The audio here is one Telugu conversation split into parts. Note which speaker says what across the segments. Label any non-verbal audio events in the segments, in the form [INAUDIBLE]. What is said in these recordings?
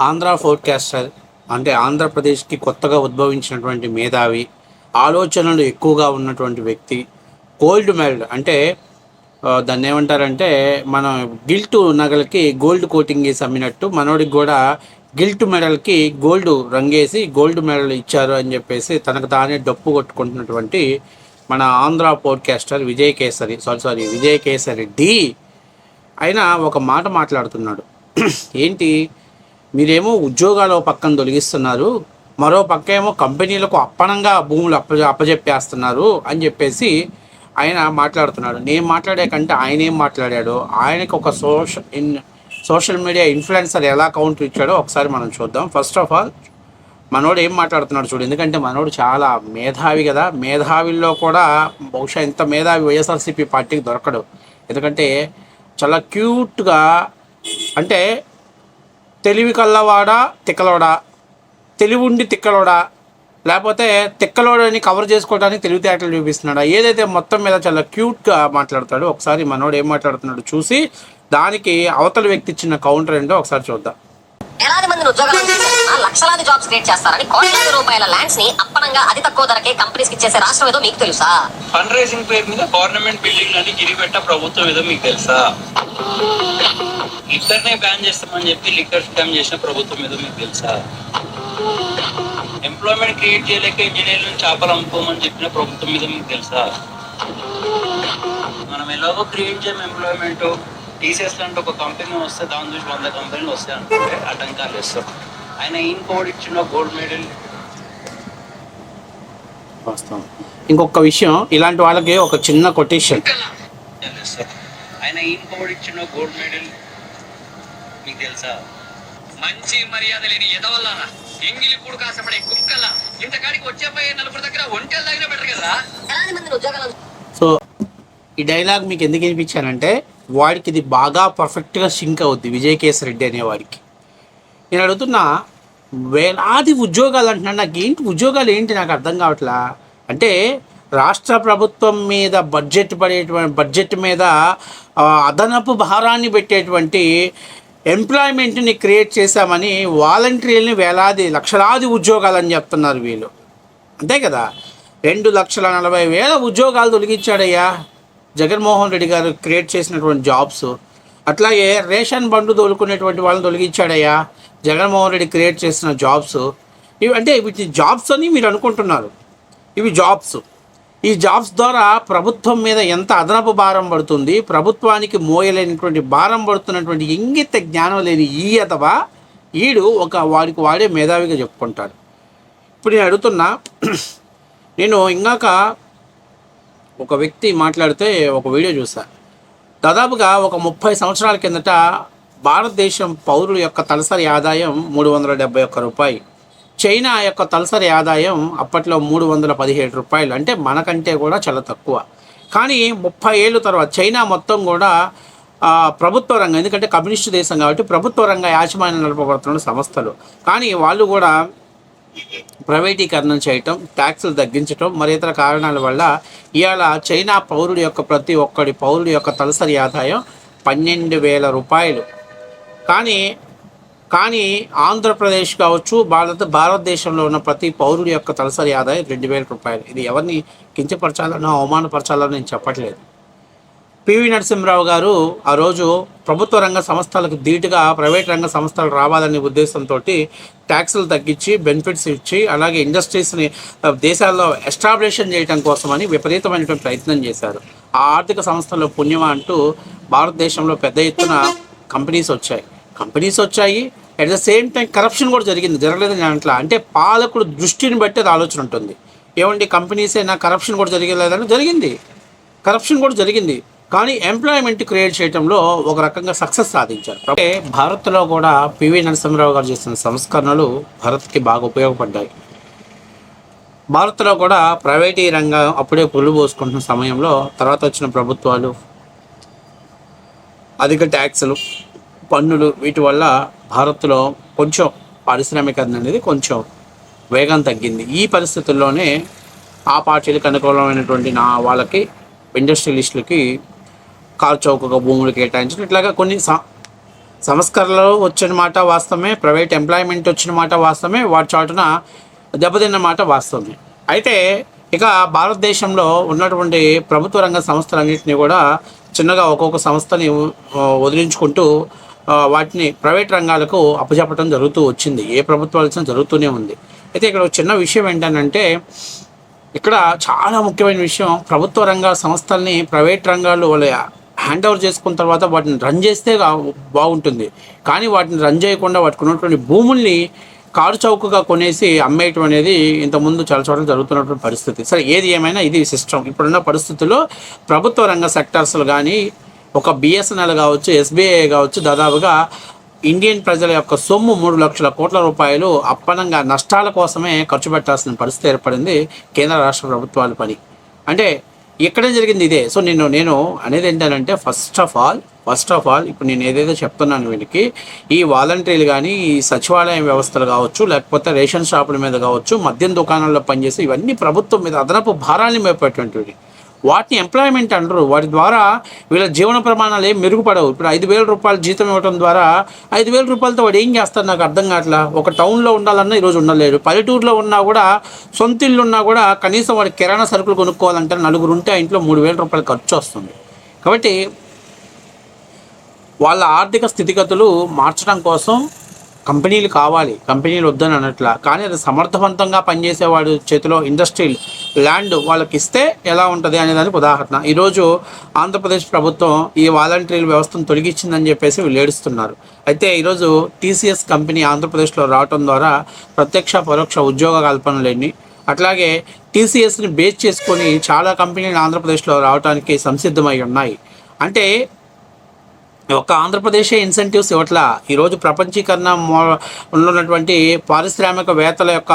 Speaker 1: ఆంధ్ర ఫోర్కాస్టర్ అంటే ఆంధ్రప్రదేశ్కి కొత్తగా ఉద్భవించినటువంటి మేధావి ఆలోచనలు ఎక్కువగా ఉన్నటువంటి వ్యక్తి గోల్డ్ మెడల్ అంటే దాన్ని ఏమంటారంటే మనం గిల్ట్ నగలకి గోల్డ్ కోటింగ్ వేసి అమ్మినట్టు మనోడికి కూడా గిల్ట్ మెడల్కి గోల్డ్ రంగేసి గోల్డ్ మెడల్ ఇచ్చారు అని చెప్పేసి తనకు తానే డప్పు కొట్టుకుంటున్నటువంటి మన Andhra podcaster Vijay Kesari sorry sorry Vijay Kesari D. ఆయన ఒక మాట మాట్లాడుతున్నాడు. [CLEARS THROAT] ఏంటి? మీరేమో ఉద్యోగాలు పక్కన తొలగిస్తున్నారు మరో పక్క ఏమో కంపెనీలకు అప్పనంగా భూములు అప్ప అప్పజెప్పేస్తున్నారు అని చెప్పేసి ఆయన మాట్లాడుతున్నాడు. నేను మాట్లాడే కంటే ఆయన ఏం మాట్లాడాడు? ఆయనకు ఒక social in social media influencer ఎలా కౌంటర్ ఇచ్చాడో ఒకసారి మనం చూద్దాం. ఫస్ట్ ఆఫ్ ఆల్ మనోడు ఏం మాట్లాడుతున్నాడు చూడు ఎందుకంటే మనోడు చాలా మేధావి కదా. మేధావిల్లో కూడా బహుశా ఇంత మేధావి వైఎస్ఆర్సీపీ పార్టీకి దొరకడు. ఎందుకంటే చాలా క్యూట్గా అంటే తెలివి కల్లవాడా తిక్కలోడా? తెలివి ఉండి తిక్కలోడా? లేకపోతే తిక్కలోడని కవర్ చేసుకోవడానికి తెలివితేటలు చూపిస్తున్నాడా? ఏదైతే మొత్తం మీద చాలా క్యూట్గా మాట్లాడతాడో ఒకసారి మనోడు ఏం మాట్లాడుతున్నాడు చూసి దానికి అవతల వ్యక్తి ఇచ్చిన కౌంటర్ ఏంటో ఒకసారి చూద్దాం.
Speaker 2: వేలాది మందిని ఉద్యోగాలు లక్షలాది జాబ్స్ క్రియేట్ చేస్తారని కోట్లాది రూపాయల ల్యాండ్స్ని అప్పనంగా అతి తక్కువ ధరకే కంపెనీస్కి ఇచ్చేసే రాష్ట్రం ఏదో మీకు తెలుసా?
Speaker 3: ఫండ్ రైజింగ్ పేరు మీద గవర్నమెంట్ బిల్డింగ్ అని గిరిపెట్ట ప్రభుత్వం ఏదో మీకు తెలుసా? లిక్కర్నే బ్యాన్ చేస్తామని చెప్పి లిక్కర్ స్కామ్ చేసిన ప్రభుత్వం ఏదో మీకు తెలుసా? ఎంప్లాయ్మెంట్ క్రియేట్ చేయలేక ఇంజనీర్లను చేపలు అమ్ముకోమని చెప్పిన ప్రభుత్వం మీద మీకు తెలుసా? మనం ఎలాగో క్రియేట్ చేయము ఎంప్లాయ్మెంట్ తీసేసినట్టు ఒక కంపెనీ వస్తే దాని చూసి వంద కంపెనీలు వస్తాయి అనుకుంటే అడ్డంకాలు వేస్తాం ఆయన కోడ్ ఇచ్చిన గోల్డ్ మెడల్
Speaker 1: వాస్తవం. ఇంకొక విషయం ఇలాంటి వాళ్ళకి ఒక చిన్న కొటేషన్
Speaker 3: తెలుసా. ఆయన కోడ్ ఇచ్చిన గోల్డ్ మెడల్ మీకు తెలుసా?
Speaker 4: మంచి మర్యాద లేని ఎదవల్లారా? ఎంగిలి కూడు కాసపడే కుక్కల్లా? ఇంతకాడికి వచ్చే పోయే నలుగురు దగ్గర ఒంటెలు తగిన బెటర్ కదా?
Speaker 2: ఉద్యోగాలు
Speaker 1: సో ఈ డైలాగ్ మీకు ఎందుకు వినిపించానంటే వాడికి ఇది బాగా పర్ఫెక్ట్గా సింక్ అవుద్ది విజయ్ కేశ్ రెడ్డి అనేవాడికి. నేను అడుగుతున్నా వేలాది ఉద్యోగాలు అంటున్నాను నాకు ఏంటి ఉద్యోగాలు ఏంటి నాకు అర్థం కావట్లా? అంటే రాష్ట్ర ప్రభుత్వం మీద బడ్జెట్ పడేటువంటి బడ్జెట్ మీద అదనపు భారాన్ని పెట్టేటువంటి ఎంప్లాయ్మెంట్ని క్రియేట్ చేశామని వాలంటీర్ని వేలాది లక్షలాది ఉద్యోగాలని చెప్తున్నారు వీళ్ళు. అంతే కదా? రెండు లక్షల నలభై వేల ఉద్యోగాలు తొలగించాడయ్యా. జగన్మోహన్ రెడ్డి గారు క్రియేట్ చేసినటువంటి జాబ్స్. అట్లాగే రేషన్ బండ్లు తోలుకునేటువంటి వాళ్ళని తొలగించాడయ్యా. జగన్మోహన్ రెడ్డి క్రియేట్ చేసిన జాబ్స్. ఇవి అంటే వీటి జాబ్స్ అని మీరు అనుకుంటున్నారు. ఇవి జాబ్స్. ఈ జాబ్స్ ద్వారా ప్రభుత్వం మీద ఎంత అదనపు భారం పడుతుంది ప్రభుత్వానికి మోయలేనటువంటి భారం పడుతున్నటువంటి ఇంగిత జ్ఞానం లేని ఈ అథవా ఈడు ఒక వాడికి వాడే మేధావిగా చెప్పుకుంటాడు. ఇప్పుడు నేను అడుగుతున్నా నేను ఇందాక ఒక వ్యక్తి మాట్లాడితే ఒక వీడియో చూసా. దాదాపుగా ఒక ముప్పై సంవత్సరాల కిందట భారతదేశం పౌరుల యొక్క తలసరి ఆదాయం మూడు వందల డెబ్బై ఒక్క రూపాయి. చైనా యొక్క తలసరి ఆదాయం అప్పట్లో మూడు వందల పదిహేడు రూపాయలు. అంటే మనకంటే కూడా చాలా తక్కువ. కానీ ముప్పై ఏళ్ళ తర్వాత చైనా మొత్తం కూడా ప్రభుత్వ రంగం ఎందుకంటే కమ్యూనిస్టు దేశం కాబట్టి ప్రభుత్వ రంగ యాజమాన్యం నడపబడుతున్న సంస్థలు. కానీ వాళ్ళు కూడా ప్రైవేటీకరణం చేయటం ట్యాక్సులు తగ్గించటం మరి ఇతర కారణాల వల్ల ఇవాళ చైనా పౌరుడి యొక్క ప్రతి ఒక్కడి పౌరుడి యొక్క తలసరి ఆదాయం పన్నెండు వేల రూపాయలు. కానీ కానీ ఆంధ్రప్రదేశ్ కావచ్చు భారత భారతదేశంలో ఉన్న ప్రతి పౌరుడి యొక్క తలసరి ఆదాయం రెండు వేల రూపాయలు. ఇది ఎవరిని కించపరచాలనో అవమానపరచాలనో నేను చెప్పట్లేదు. పివి నరసింహరావు గారు ఆ రోజు ప్రభుత్వ రంగ సంస్థలకు ధీటుగా ప్రైవేట్ రంగ సంస్థలు రావాలనే ఉద్దేశంతో ట్యాక్సులు తగ్గించి బెనిఫిట్స్ ఇచ్చి అలాగే ఇండస్ట్రీస్ని దేశాల్లో ఎస్టాబ్లిషన్ చేయడం కోసమని విపరీతమైనటువంటి ప్రయత్నం చేశారు. ఆ ఆర్థిక సంస్థల్లో పుణ్యమా అంటూ భారతదేశంలో పెద్ద ఎత్తున కంపెనీస్ వచ్చాయి. కంపెనీస్ వచ్చాయి. At the same time corruption కూడా జరిగింది. జరగలేదని అట్లా? అంటే పాలకుడు దృష్టిని బట్టి అది ఆలోచన ఉంటుంది. ఏమండి కంపెనీస్ అయినా కరప్షన్ కూడా జరిగలేదని జరిగింది. కరప్షన్ కూడా జరిగింది. కానీ ఎంప్లాయ్మెంట్ క్రియేట్ చేయడంలో ఒక రకంగా సక్సెస్ సాధించారు. అంటే భారత్లో కూడా పివి నరసింహరావు గారు చేసిన సంస్కరణలు భారత్కి బాగా ఉపయోగపడ్డాయి. భారత్లో కూడా ప్రైవేటీ రంగం అప్పుడే పులు పోసుకుంటున్న సమయంలో తర్వాత వచ్చిన ప్రభుత్వాలు అధిక ట్యాక్సులు పన్నులు వీటి వల్ల భారత్లో కొంచెం పారిశ్రామికరణ అనేది కొంచెం వేగం తగ్గింది. ఈ పరిస్థితుల్లోనే ఆ పార్టీలకు అనుకూలమైనటువంటి నా వాళ్ళకి ఇండస్ట్రియలిస్టులకి కార్ చౌకగా భూములు కేటాయించడం ఇట్లాగా కొన్ని సా సంస్కరణలు వచ్చిన మాట వాస్తవమే ప్రైవేట్ ఎంప్లాయ్మెంట్ వచ్చిన మాట వాస్తవమే వాటి చాటున దెబ్బతిన్న మాట వాస్తవమే. అయితే ఇక భారతదేశంలో ఉన్నటువంటి ప్రభుత్వ రంగ సంస్థలన్నింటినీ కూడా చిన్నగా ఒక్కొక్క సంస్థని వదిలించుకుంటూ వాటిని ప్రైవేట్ రంగాలకు అప్పచెప్పడం జరుగుతూ వచ్చింది. ఏ ప్రభుత్వాలు జరుగుతూనే ఉంది. అయితే ఇక్కడ ఒక చిన్న విషయం ఏంటంటే ఇక్కడ చాలా ముఖ్యమైన విషయం ప్రభుత్వ రంగ సంస్థల్ని ప్రైవేట్ రంగాలు వాళ్ళ హ్యాండ్ ఓవర్ చేసుకున్న తర్వాత వాటిని రన్ చేస్తే బాగుంటుంది. కానీ వాటిని రన్ చేయకుండా వాటికి ఉన్నటువంటి భూముల్ని కారు చౌకగా కొనేసి అమ్మేయటం అనేది ఇంతకుముందు చాలా చోట్ల జరుగుతున్నటువంటి పరిస్థితి. సరే ఏది ఏమైనా ఇది సిస్టమ్ ఇప్పుడున్న పరిస్థితుల్లో ప్రభుత్వ రంగ సెక్టార్స్లు కానీ ఒక బిఎస్ఎన్ఎల్ కావచ్చు ఎస్బీఐ కావచ్చు దాదాపుగా ఇండియన్ ప్రజల యొక్క సొమ్ము మూడు లక్షల కోట్ల రూపాయలు అప్పనంగా నష్టాల కోసమే ఖర్చు పెట్టాల్సిన పరిస్థితి ఏర్పడింది కేంద్ర రాష్ట్ర ప్రభుత్వాల పని. అంటే ఇక్కడే జరిగింది ఇదే. సో నేను నేను అనేది ఏంటంటే first of all first of all ఇప్పుడు నేను ఏదైతే చెప్తున్నాను వీళ్ళకి ఈ వాలంటీర్లు కానీ ఈ సచివాలయం వ్యవస్థలు కావచ్చు లేకపోతే రేషన్ షాపుల మీద కావచ్చు మద్యం దుకాణాల్లో పనిచేసి ఇవన్నీ ప్రభుత్వం మీద అదనపు భారాన్ని మేపేటువంటివి వాటిని ఎంప్లాయ్మెంట్ అంటారు. వాటి ద్వారా వీళ్ళ జీవన ప్రమాణాలు ఏం మెరుగుపడవు. ఇప్పుడు ఐదు వేల రూపాయలు జీతం ఇవ్వడం ద్వారా ఐదు వేల రూపాయలతో వాడు ఏం చేస్తాడు నాకు అర్థం కావట్లా? ఒక టౌన్లో ఉండాలన్నా ఈరోజు ఉండలేడు. పల్లెటూరులో ఉన్నా కూడా సొంత ఇల్లు ఉన్నా కూడా కనీసం వాడు కిరాణా సరుకులు కొనుక్కోవాలంటే నలుగురు ఉంటే ఆ ఇంట్లో మూడు వేల రూపాయలు ఖర్చు వస్తుంది. కాబట్టి వాళ్ళ ఆర్థిక స్థితిగతులు మార్చడం కోసం కంపెనీలు కావాలి కంపెనీలు వద్దని అనట్లా కానీ అది సమర్థవంతంగా పనిచేసేవాడు చేతిలో ఇండస్ట్రీ ల్యాండ్ వాళ్ళకి ఇస్తే ఎలా ఉంటుంది అనే దానికి ఉదాహరణ. ఈరోజు ఆంధ్రప్రదేశ్ ప్రభుత్వం ఈ వాలంటీర్ వ్యవస్థను తొలగించిందని చెప్పేసి వీళ్ళు ఏడుస్తున్నారు. అయితే ఈరోజు టీసీఎస్ కంపెనీ ఆంధ్రప్రదేశ్లో రావటం ద్వారా ప్రత్యక్ష పరోక్ష ఉద్యోగ కల్పనలేని అట్లాగే టీసీఎస్ని బేస్ చేసుకొని చాలా కంపెనీలు ఆంధ్రప్రదేశ్లో రావడానికి సంసిద్ధమై ఉన్నాయి. అంటే ఒక ఆంధ్రప్రదేశే ఇన్సెంటివ్స్ ఇవ్వట్ల? ఈరోజు ప్రపంచీకరణ ఉన్నటువంటి పారిశ్రామికవేత్తల యొక్క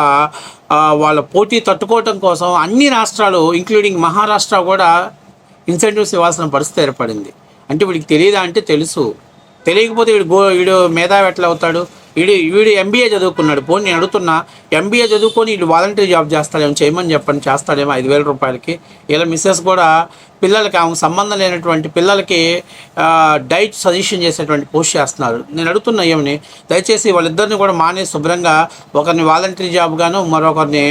Speaker 1: వాళ్ళ పోటీ తట్టుకోవటం కోసం అన్ని రాష్ట్రాలు ఇంక్లూడింగ్ మహారాష్ట్ర కూడా ఇన్సెంటివ్స్ ఇవ్వాల్సిన పరిస్థితి ఏర్పడింది. అంటే వీడికి తెలియదా అంటే తెలుసు. తెలియకపోతే వీడు గో వీడు మేధావి ఎట్లా అవుతాడు? వీడు వీడు ఎంబీఏ చదువుకున్నాడు. పోనీ నేను అడుగుతున్నా ఎంబీఏ చదువుకొని వీళ్ళు వాలంటీర్ జాబ్ చేస్తాడేమో చేయమని చెప్పండి చేస్తాడేమో ఐదు వేల రూపాయలకి. ఇలా మిస్సెస్ కూడా పిల్లలకి ఆమె సంబంధం లేనటువంటి పిల్లలకి డైట్ సజెషన్ చేసేటువంటి పోస్ట్ చేస్తున్నారు. నేను అడుగుతున్నా ఏమని దయచేసి వాళ్ళిద్దరిని కూడా మానే శుభ్రంగా ఒకరిని వాలంటీర్ జాబ్గాను మరొకరిని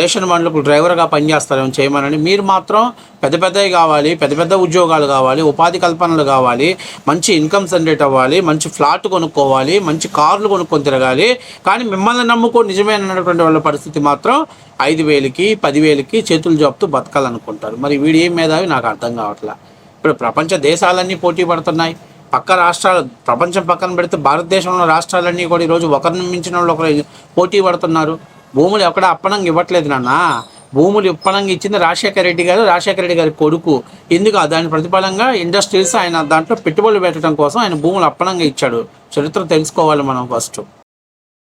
Speaker 1: రేషన్ బండ్లకు డ్రైవర్గా పనిచేస్తారేమో చేయమనని మీరు మాత్రం పెద్ద పెద్దవి కావాలి పెద్ద పెద్ద ఉద్యోగాలు కావాలి ఉపాధి కల్పనలు కావాలి మంచి ఇన్కమ్ జనరేట్ అవ్వాలి మంచి ఫ్లాట్ కొనుక్కోవాలి మంచి కార్లు కొనుక్కొని తిరగాలి. కానీ మిమ్మల్ని నమ్ముకో నిజమేనటువంటి వాళ్ళ పరిస్థితి మాత్రం ఐదు వేలకి పదివేలకి చేతులు జాపుతూ బతకాలనుకుంటారు. మరి వీడు ఏం మేధావి? నాకు అర్థం కావట్లా. ఇప్పుడు ప్రపంచ దేశాలన్నీ పోటీ పడుతున్నాయి. పక్క రాష్ట్రాలు ప్రపంచం పక్కన పెడితే భారతదేశంలో రాష్ట్రాలన్నీ కూడా ఈరోజు ఒకరిని మించిన వాళ్ళు ఒకరు పోటీ పడుతున్నారు. భూములు ఎక్కడ అప్పనంగా ఇవ్వట్లేదు నాన్న. భూములు ఇప్పనంగా ఇచ్చింది రాజశేఖర రెడ్డి గారు రాజశేఖర రెడ్డి గారి కొడుకు. ఎందుకు? దాని ప్రతిఫలంగా ఇండస్ట్రీస్ ఆయన దాంట్లో పెట్టుబడులు పెట్టడం కోసం ఆయన భూములు అప్పనంగా ఇచ్చాడు. చరిత్ర తెలుసుకోవాలి మనం ఫస్ట్